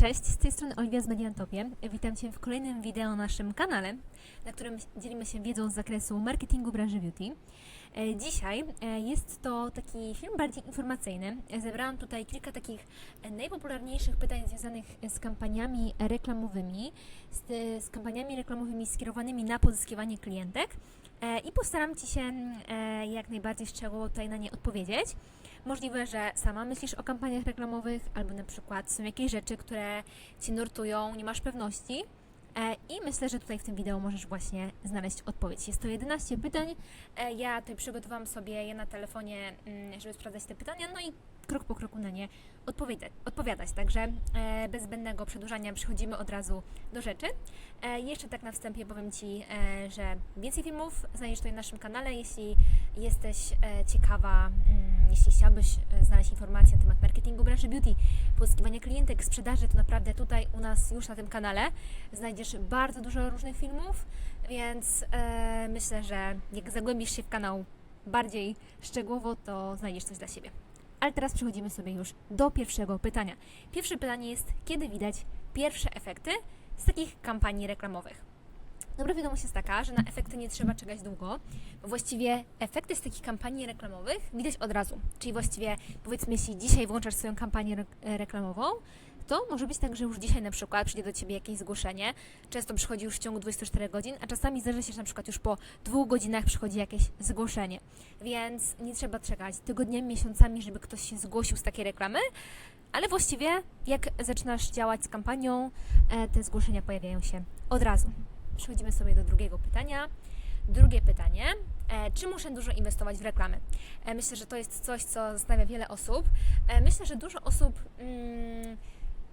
Cześć, z tej strony Oliwia z Mediantopie. Witam Cię w kolejnym wideo na naszym kanale, na którym dzielimy się wiedzą z zakresu marketingu branży beauty. E, Dzisiaj e, jest to taki film bardziej informacyjny. Zebrałam tutaj kilka takich e, najpopularniejszych pytań związanych z kampaniami reklamowymi, z, z kampaniami reklamowymi skierowanymi na pozyskiwanie klientek i postaram Ci się e, jak najbardziej szczegółowo tutaj na nie odpowiedzieć. Możliwe, że sama myślisz o kampaniach reklamowych, albo na przykład są jakieś rzeczy, które Cię nurtują, nie masz pewności. E, I myślę, że tutaj w tym wideo możesz właśnie znaleźć odpowiedź. Jest to 11 pytań. E, Ja tutaj przygotowałam sobie je na telefonie, mm, żeby sprawdzać te pytania, no i krok po kroku na nie odpowiadać. odpowiadać. Także e, bez zbędnego przedłużania przechodzimy od razu do rzeczy. E, Jeszcze tak na wstępie powiem Ci, e, że więcej filmów znajdziesz tutaj na naszym kanale. Jeśli jesteś ciekawa, mm, jeśli chciałbyś znaleźć informacje na temat marketingu branży beauty, pozyskiwania klientek, sprzedaży, to naprawdę tutaj u nas już na tym kanale znajdziesz bardzo dużo różnych filmów, więc myślę, że jak zagłębisz się w kanał bardziej szczegółowo, to znajdziesz coś dla siebie. Ale teraz przechodzimy sobie już do pierwszego pytania. Pierwsze pytanie jest, kiedy widać pierwsze efekty z takich kampanii reklamowych? Dobra wiadomość jest taka, że na efekty nie trzeba czekać długo, właściwie efekty z takich kampanii reklamowych widać od razu. Czyli właściwie powiedzmy, jeśli dzisiaj włączasz swoją kampanię e, reklamową, to może być tak, że już dzisiaj na przykład przyjdzie do Ciebie jakieś zgłoszenie. Często przychodzi już w ciągu 24 godzin, a czasami zdarza się, że na przykład już po dwóch godzinach przychodzi jakieś zgłoszenie. Więc nie trzeba czekać tygodniami, miesiącami, żeby ktoś się zgłosił z takiej reklamy, ale właściwie jak zaczynasz działać z kampanią, e, te zgłoszenia pojawiają się od razu. Przechodzimy sobie do drugiego pytania. Drugie pytanie. E, czy muszę dużo inwestować w reklamy? E, myślę, że to jest coś, co zastanawia wiele osób. Myślę, że dużo osób mm,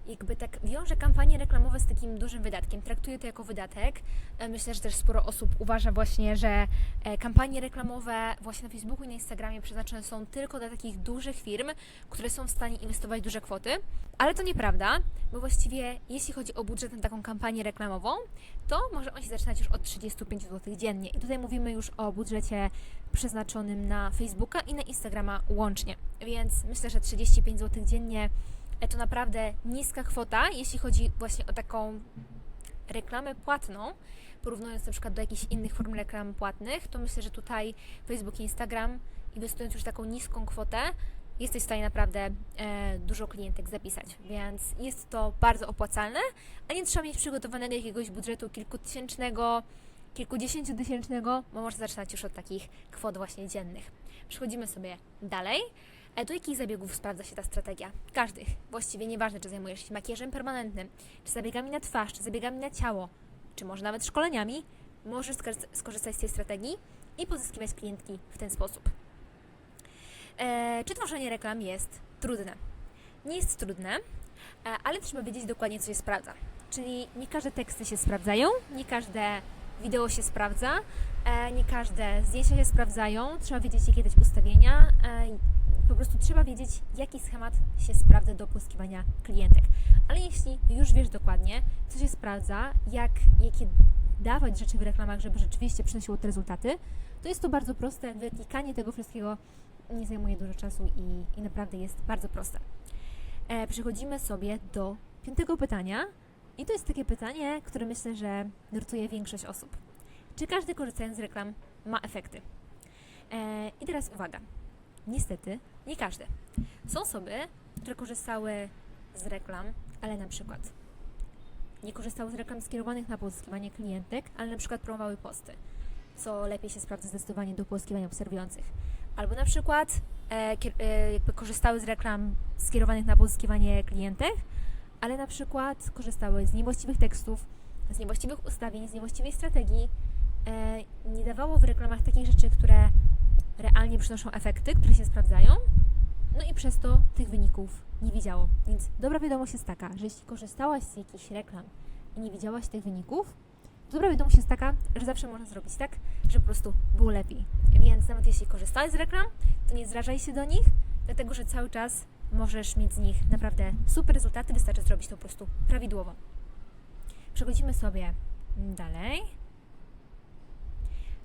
jakby tak wiąże kampanie reklamowe z takim dużym wydatkiem. Traktuje to jako wydatek. E, myślę, że też sporo osób uważa właśnie, że e, kampanie reklamowe właśnie na Facebooku i na Instagramie przeznaczone są tylko dla takich dużych firm, które są w stanie inwestować duże kwoty. Ale to nieprawda, bo właściwie jeśli chodzi o budżet na taką kampanię reklamową, to może on się zaczynać już od 35 zł dziennie. I tutaj mówimy już o budżecie przeznaczonym na Facebooka i na Instagrama łącznie. Więc myślę, że 35 zł dziennie to naprawdę niska kwota, jeśli chodzi właśnie o taką reklamę płatną, porównując na przykład do jakichś innych form reklam płatnych, to myślę, że tutaj Facebook i Instagram, inwestując już taką niską kwotę, jesteś w stanie naprawdę e, dużo klientek zapisać, więc jest to bardzo opłacalne, a nie trzeba mieć przygotowanego jakiegoś budżetu kilkutysięcznego, kilkudziesięciotysięcznego, bo można zaczynać już od takich kwot właśnie dziennych. Przechodzimy sobie dalej. E, do jakich zabiegów sprawdza się ta strategia? Każdych. Właściwie nieważne, czy zajmujesz się makijażem permanentnym, czy zabiegami na twarz, czy zabiegami na ciało, czy może nawet szkoleniami, możesz skor- skorzystać z tej strategii i pozyskiwać klientki w ten sposób. E, czy tworzenie reklam jest trudne? Nie jest trudne, e, ale trzeba wiedzieć dokładnie, co się sprawdza. Czyli nie każde teksty się sprawdzają, nie każde wideo się sprawdza, e, nie każde zdjęcia się sprawdzają, trzeba wiedzieć, jakie dać ustawienia. Po prostu trzeba wiedzieć, jaki schemat się sprawdza do pozyskiwania klientek. Ale jeśli już wiesz dokładnie, co się sprawdza, jak, jakie dawać rzeczy w reklamach, żeby rzeczywiście przynosiło te rezultaty, to jest to bardzo proste. Wyklikanie tego wszystkiego nie zajmuje dużo czasu i, i naprawdę jest bardzo proste. E, przechodzimy sobie do piątego pytania. I to jest takie pytanie, które myślę, że nurtuje większość osób. Czy każdy korzystając z reklam ma efekty? E, I teraz uwaga. Niestety, nie każdy. Są osoby, które korzystały z reklam, ale na przykład nie korzystały z reklam skierowanych na pozyskiwanie klientek, ale na przykład promowały posty, co lepiej się sprawdza zdecydowanie do pozyskiwania obserwujących. Albo na przykład e, e, jakby korzystały z reklam skierowanych na pozyskiwanie klientek, ale na przykład korzystały z niewłaściwych tekstów, z niewłaściwych ustawień, z niewłaściwej strategii. E, nie dawało w reklamach takich rzeczy, które realnie przynoszą efekty, które się sprawdzają, no i przez to tych wyników nie widziało. Więc dobra wiadomość jest taka, że jeśli korzystałaś z jakichś reklam i nie widziałaś tych wyników, to dobra wiadomość jest taka, że zawsze można zrobić tak, żeby po prostu było lepiej. Więc nawet jeśli korzystałaś z reklam, to nie zrażaj się do nich, dlatego że cały czas możesz mieć z nich naprawdę super rezultaty, wystarczy zrobić to po prostu prawidłowo. Przechodzimy sobie dalej.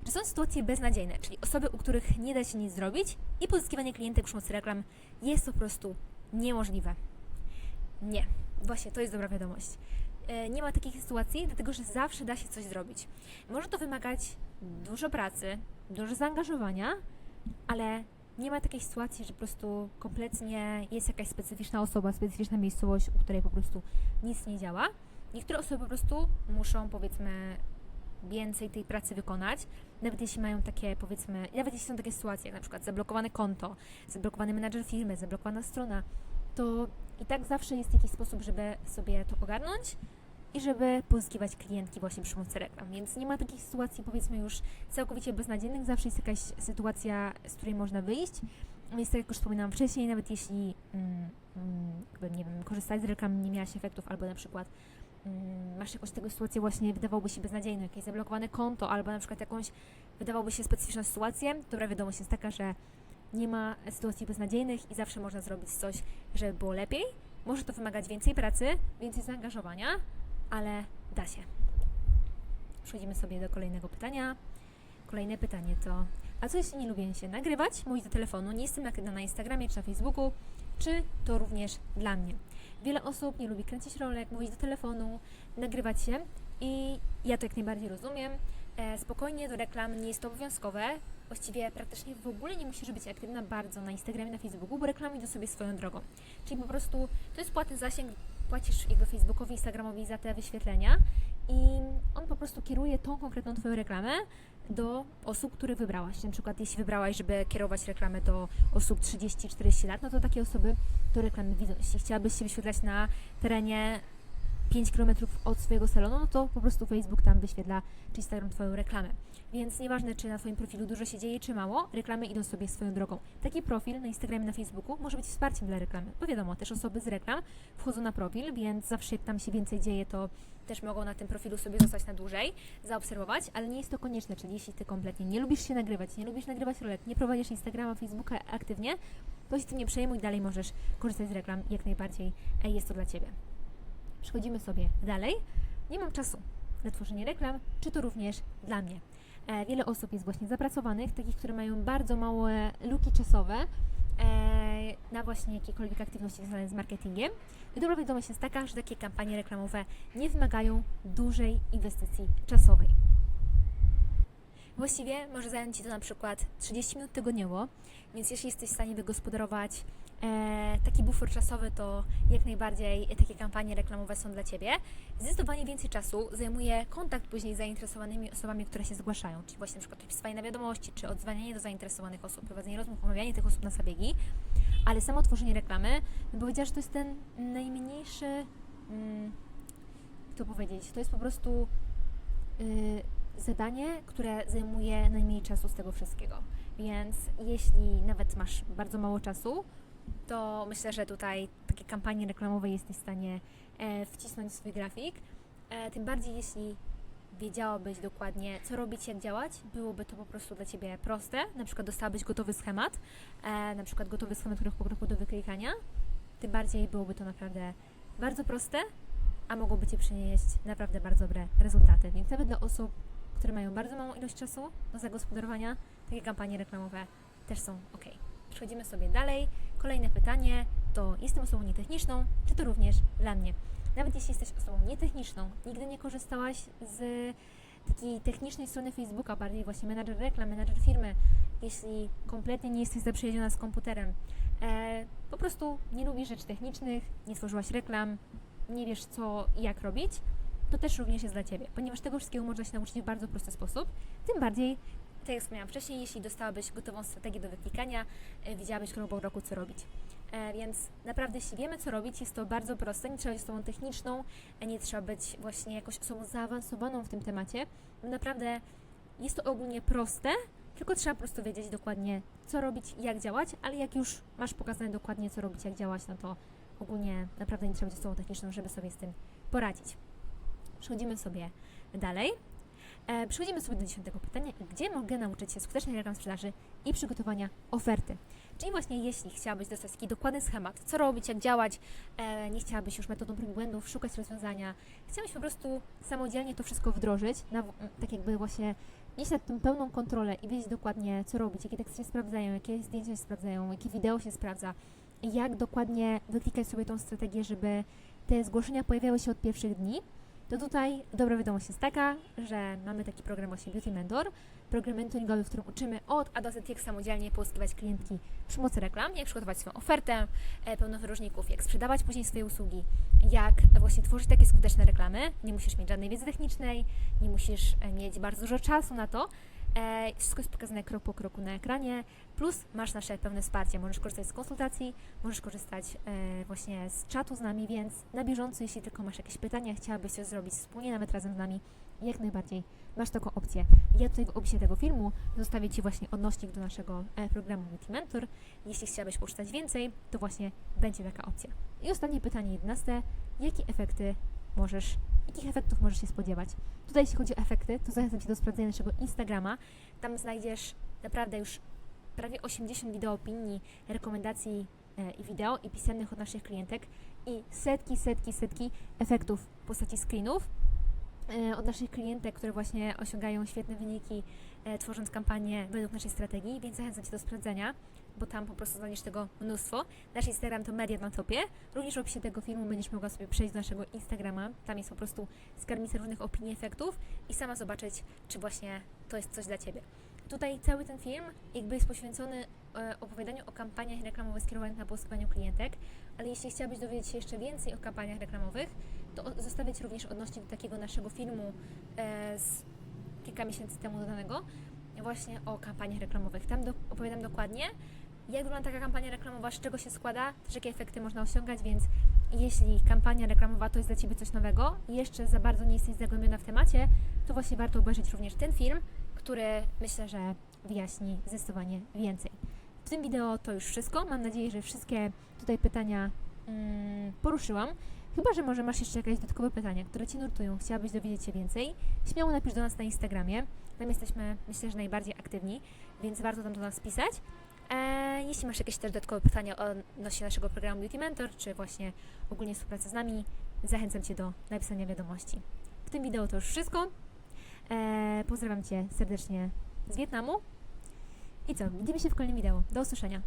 Czy są sytuacje beznadziejne, czyli osoby, u których nie da się nic zrobić i pozyskiwanie klientek przy pomocy reklam jest po prostu niemożliwe? Nie. właśnie to jest dobra wiadomość. E, Nie ma takich sytuacji, dlatego że zawsze da się coś zrobić. Może to wymagać dużo pracy, dużo zaangażowania, ale nie ma takiej sytuacji, że po prostu kompletnie jest jakaś specyficzna osoba, specyficzna miejscowość, u której po prostu nic nie działa. Niektóre osoby po prostu muszą, powiedzmy, więcej tej pracy wykonać, nawet jeśli mają takie, powiedzmy, nawet jeśli są takie sytuacje, jak na przykład zablokowane konto, zablokowany menadżer firmy, zablokowana strona, to i tak zawsze jest jakiś sposób, żeby sobie to ogarnąć i żeby pozyskiwać klientki właśnie przy pomocy reklam. Więc nie ma takich sytuacji, powiedzmy, już całkowicie beznadziejnych, zawsze jest jakaś sytuacja, z której można wyjść. Więc tak jak już wspominałam wcześniej, nawet jeśli mm, mm, jakby, nie wiem, korzystać z reklam nie miałaś efektów, albo na przykład masz jakąś tego sytuację właśnie wydawałoby się beznadziejną, jakieś zablokowane konto, albo na przykład jakąś wydawałoby się specyficzną sytuację, dobra wiadomość jest taka, że nie ma sytuacji beznadziejnych i zawsze można zrobić coś, żeby było lepiej. Może to wymagać więcej pracy, więcej zaangażowania, ale da się. Przechodzimy sobie do kolejnego pytania. Kolejne pytanie to, a co jeśli nie lubię się nagrywać, mówić do telefonu, nie jestem aktywna na Instagramie czy na Facebooku, czy to również dla mnie? Wiele osób nie lubi kręcić rolek, mówić do telefonu, nagrywać się i ja to jak najbardziej rozumiem. E, spokojnie do reklam nie jest to obowiązkowe. Właściwie praktycznie w ogóle nie musisz być aktywna bardzo na Instagramie, na Facebooku, bo reklamy idą sobie swoją drogą. Czyli po prostu to jest płatny zasięg, płacisz jakby Facebookowi, Instagramowi za te wyświetlenia i on po prostu kieruje tą konkretną Twoją reklamę do osób, które wybrałaś. Na przykład jeśli wybrałaś, żeby kierować reklamę do osób 30-40 lat, no to takie osoby to reklamy widzą. Jeśli chciałabyś się wyświetlać na terenie 5 km od swojego salonu, no to po prostu Facebook tam wyświetla, czy Instagram Twoją reklamę. Więc nieważne, czy na Twoim profilu dużo się dzieje, czy mało, reklamy idą sobie swoją drogą. Taki profil na Instagramie, na Facebooku może być wsparciem dla reklamy. Bo wiadomo, też osoby z reklam wchodzą na profil, więc zawsze jak tam się więcej dzieje, to też mogą na tym profilu sobie zostać na dłużej, zaobserwować, ale nie jest to konieczne, czyli jeśli Ty kompletnie nie lubisz się nagrywać, nie lubisz nagrywać rolek, nie prowadzisz Instagrama, Facebooka aktywnie, to się tym nie przejmuj, dalej możesz korzystać z reklam, jak najbardziej jest to dla Ciebie. Przechodzimy sobie dalej. Nie mam czasu na tworzenie reklam, czy to również dla mnie. E, wiele osób jest właśnie zapracowanych, takich, które mają bardzo małe luki czasowe e, na właśnie jakiekolwiek aktywności związane z marketingiem. I dobra wiadomość jest taka, że takie kampanie reklamowe nie wymagają dużej inwestycji czasowej. Właściwie może zająć Ci to na przykład 30 minut tygodniowo, więc jeśli jesteś w stanie wygospodarować taki bufor czasowy, to jak najbardziej takie kampanie reklamowe są dla Ciebie. Zdecydowanie więcej czasu zajmuje kontakt później z zainteresowanymi osobami, które się zgłaszają, czyli właśnie na przykład wpisywanie na wiadomości, czy odzwanianie do zainteresowanych osób, prowadzenie rozmów, omawianie tych osób na zabiegi, ale samo tworzenie reklamy, bym powiedziała, że to jest ten najmniejszy, mm, jak to powiedzieć, to jest po prostu y, zadanie, które zajmuje najmniej czasu z tego wszystkiego. Więc jeśli nawet masz bardzo mało czasu, to myślę, że tutaj takie kampanie reklamowe jesteś w stanie e, wcisnąć w swój grafik. E, tym bardziej jeśli wiedziałabyś dokładnie, co robić, jak działać, byłoby to po prostu dla Ciebie proste. Na przykład dostałabyś gotowy schemat, e, na przykład gotowy schemat krok po kroku do wyklikania. Tym bardziej byłoby to naprawdę bardzo proste, a mogłoby Cię przynieść naprawdę bardzo dobre rezultaty. Więc nawet dla osób, które mają bardzo małą ilość czasu do zagospodarowania, takie kampanie reklamowe też są ok. Przechodzimy sobie dalej. Kolejne pytanie to jestem osobą nietechniczną, czy to również dla mnie? Nawet jeśli jesteś osobą nietechniczną, nigdy nie korzystałaś z takiej technicznej strony Facebooka, bardziej właśnie menadżer reklam, menadżer firmy, jeśli kompletnie nie jesteś zaprzyjaźniona z komputerem, e, po prostu nie lubisz rzeczy technicznych, nie tworzyłaś reklam, nie wiesz co i jak robić, to też również jest dla Ciebie, ponieważ tego wszystkiego można się nauczyć w bardzo prosty sposób, tym bardziej tak jak wspomniałam wcześniej, jeśli dostałabyś gotową strategię do wyklikania, e, widziałabyś krok po kroku, co robić. E, więc naprawdę, jeśli wiemy, co robić, jest to bardzo proste. Nie trzeba być osobą techniczną, e, nie trzeba być właśnie jakąś osobą zaawansowaną w tym temacie. Naprawdę jest to ogólnie proste, tylko trzeba po prostu wiedzieć dokładnie, co robić jak działać, ale jak już masz pokazane dokładnie, co robić, jak działać, no to ogólnie naprawdę nie trzeba być osobą techniczną, żeby sobie z tym poradzić. Przechodzimy sobie dalej. E, przechodzimy sobie do dziesiątego pytania. Gdzie mogę nauczyć się skutecznej reklam sprzedaży i przygotowania oferty? Czyli właśnie jeśli chciałabyś dostać taki dokładny schemat, co robić, jak działać, e, nie chciałabyś już metodą prób błędów szukać rozwiązania, chciałabyś po prostu samodzielnie to wszystko wdrożyć, na, tak jakby właśnie mieć nad tym pełną kontrolę i wiedzieć dokładnie, co robić, jakie teksty się sprawdzają, jakie zdjęcia się sprawdzają, jakie wideo się sprawdza, jak dokładnie wyklikać sobie tą strategię, żeby te zgłoszenia pojawiały się od pierwszych dni, to tutaj dobra wiadomość jest taka, że mamy taki program właśnie Beauty Mentor, program mentoringowy, w którym uczymy od A do Z, jak samodzielnie pozyskiwać klientki przy pomocy reklam, jak przygotować swoją ofertę e, wyróżników, jak sprzedawać później swoje usługi, jak właśnie tworzyć takie skuteczne reklamy. Nie musisz mieć żadnej wiedzy technicznej, nie musisz e, mieć bardzo dużo czasu na to. E, wszystko jest pokazane krok po kroku na ekranie, plus masz nasze pełne wsparcie. Możesz korzystać z konsultacji, możesz korzystać e, właśnie z czatu z nami, więc na bieżąco, jeśli tylko masz jakieś pytania, chciałabyś coś zrobić wspólnie, nawet razem z nami, jak najbardziej masz taką opcję. Ja tutaj w opisie tego filmu zostawię Ci właśnie odnośnik do naszego e, programu Beauty Mentor. Jeśli chciałabyś poczytać więcej, to właśnie będzie taka opcja. I ostatnie pytanie, 11. Jakie efekty możesz, jakich efektów możesz się spodziewać? Tutaj jeśli chodzi o efekty, to zachęcam Cię do sprawdzenia naszego Instagrama. Tam znajdziesz naprawdę już prawie 80 wideo opinii, rekomendacji e, i wideo i pisemnych od naszych klientek i setki, setki, setki efektów w postaci screenów e, od naszych klientek, które właśnie osiągają świetne wyniki, e, tworząc kampanię według naszej strategii, więc zachęcam Cię do sprawdzenia, bo tam po prostu znajdziesz tego mnóstwo. Nasz Instagram to Media na topie. Również w opisie tego filmu będziesz mogła sobie przejść do naszego Instagrama. Tam jest po prostu skarbnica różnych opinii, efektów i sama zobaczyć, czy właśnie to jest coś dla Ciebie. Tutaj cały ten film jakby jest poświęcony e, opowiadaniu o kampaniach reklamowych skierowanych na pozyskiwaniu klientek, ale jeśli chciałabyś dowiedzieć się jeszcze więcej o kampaniach reklamowych, to zostawię Ci również odnośnik do takiego naszego filmu e, z kilka miesięcy temu dodanego, właśnie o kampaniach reklamowych. Tam do, opowiadam dokładnie, jak wygląda taka kampania reklamowa, z czego się składa, też jakie efekty można osiągać, więc jeśli kampania reklamowa to jest dla Ciebie coś nowego i jeszcze za bardzo nie jesteś zagłębiona w temacie, to właśnie warto obejrzeć również ten film, który myślę, że wyjaśni zdecydowanie więcej. W tym wideo to już wszystko. Mam nadzieję, że wszystkie tutaj pytania mm, poruszyłam. Chyba, że może masz jeszcze jakieś dodatkowe pytania, które Cię nurtują, chciałabyś dowiedzieć się więcej, śmiało napisz do nas na Instagramie. Tam jesteśmy, myślę, że najbardziej aktywni, więc warto tam do nas pisać. E, jeśli masz jakieś też dodatkowe pytania odnośnie naszego programu Beauty Mentor, czy właśnie ogólnie współpracy z nami, zachęcam Cię do napisania wiadomości. W tym wideo to już wszystko. E, pozdrawiam Cię serdecznie z Wietnamu. I co? Widzimy się w kolejnym wideo. Do usłyszenia.